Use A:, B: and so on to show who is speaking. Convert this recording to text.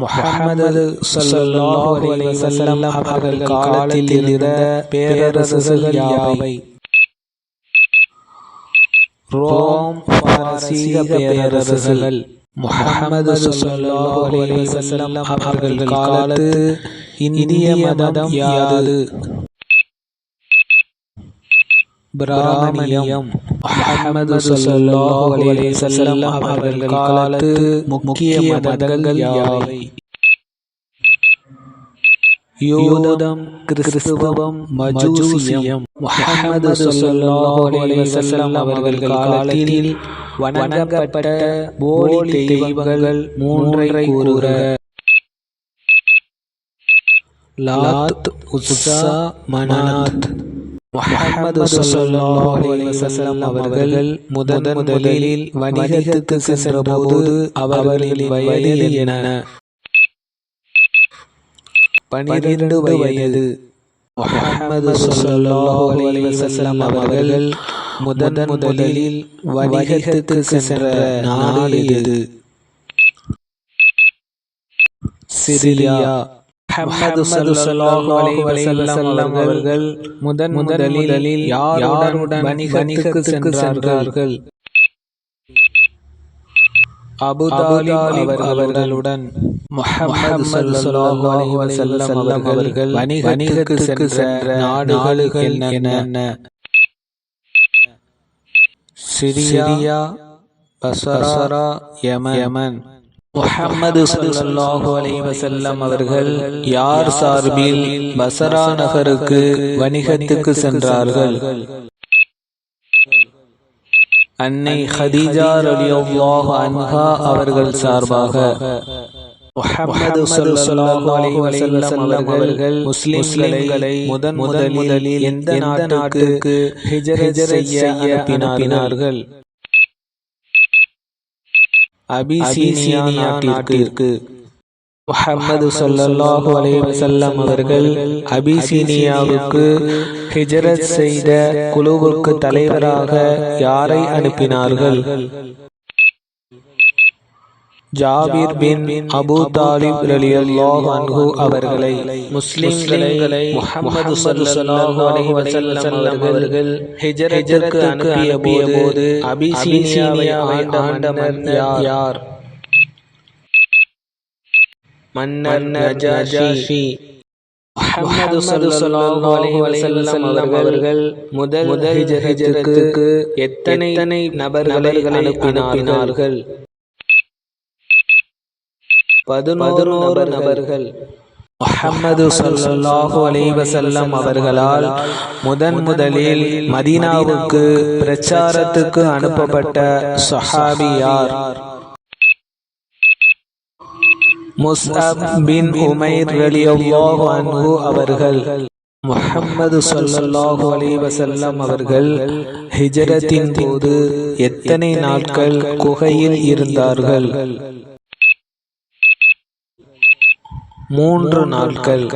A: முஹம்மது ஸல்லல்லாஹு அலைஹி வஸல்லம் அவர்கள் காலத்தில் இருந்த பேரரசுகள் யாவை? ரோம் பாரசீக பேரரசுகள். அலைஹி வஸல்லம் அவர்கள் காலத்து இந்திய மதம் யாது? பிராமணியம். அலைஹி வஸல்லம் அவர்கள் காலத்து முக்கிய மதங்கள் யாவை? யூதம் கிறிஸ்துவம் மஜூசியம். முஹம்மது ஸல்லல்லாஹு அலைஹி வஸல்லம் அவர்கள் காலத்தில் வணங்கப்பட்ட போலி தெய்வங்கள் மூன்றை கூறுக லாத் உஸ்ஸா மனாத். முகமது ஸல்லல்லாஹு அவர்கள் முதன் முதலில் வணிகத்துக்கு சென்றபோது அவர்களின் வயது என பனிரெண்டு வயது. முகமது ஸல்லல்லாஹு அவர்கள் முதன் முதலில் வணிகத்துக்கு சென்ற நாள் இது சிரியா. முஹம்மது ஸல்லல்லாஹு அலைஹி வஸல்லம் அவர்கள் முதன் முதலில் யாருடன் வணிகத்துக்கு சென்றார்கள்? அபு தாலிப் அவர்களுடன் முஹம்மது ஸல்லல்லாஹு அலைஹி வஸல்லம் அவர்கள் வணிகத்துக்கு சென்ற நாடுகள் என்னென்ன? சிரியா பசரா யமன். முஹம்மது ஸல்லல்லாஹு அலைவசல்லம் அவர்கள் யார் சார்பில் பசரா நகருக்கு வணிகத்துக்கு சென்றார்கள்? அன்னை ஹதீஜா ரலியல்லாஹு அன்ஹா அவர்கள் சார்பாக. முஹம்மது ஸல்லல்லாஹு அலைஹி வஸல்லம் அவர்கள் முஸ்லிம்களை முதன் முதலில் எந்த நாட்டுக்கு ஹிஜ்ரத் செய்ய அனுப்பினார்கள்? அபிசீனியா நாட்டிற்கு. முஹம்மது ஸல்லல்லாஹு அலைஹி வஸல்லம் அவர்கள் அபிசீனியாவுக்கு ஹிஜ்ரத் செய்த குழுவுக்கு தலைவராக யாரை அனுப்பினார்கள்? ஜாபிர் பின் அபு தாலிப் ரலியல்லாஹு அன்ஹு அவர்களை முஸ்லிம்களை முஹம்மது ஸல்லல்லாஹு அலைஹி வஸல்லம் அவர்கள் ஹிஜ்ரத்துக்கு அனுப்பிய போது அபிசீனியாவை ஆண்ட மன்னர் யார்? மன்னர் நஜாஷி. முஹம்மது ஸல்லல்லாஹு அலைஹி வஸல்லம் அவர்கள் முதல் முதல் ஹிஜ்ரத்துக்கு எத்தனை நபர்களை அனுப்பினார்கள்? பதினோரு நபர்கள். முஹம்மது ஸல்லல்லாஹு அலைஹி வஸல்லம் அவர்களால் முதன் முதலில் மதீனாவுக்கு பிரச்சாரத்துக்கு அனுப்பப்பட்ட சஹாபி யார்? முஸ்அப் பின் உமைர் ரலியல்லாஹு அன்ஹு அவர்கள். முஹம்மது ஸல்லல்லாஹு அலைஹி வஸல்லம் அவர்கள் ஹிஜ்ரத்தின் போது எத்தனை நாட்கள் குகையில் இருந்தார்கள்? மூன்று நாட்கள்.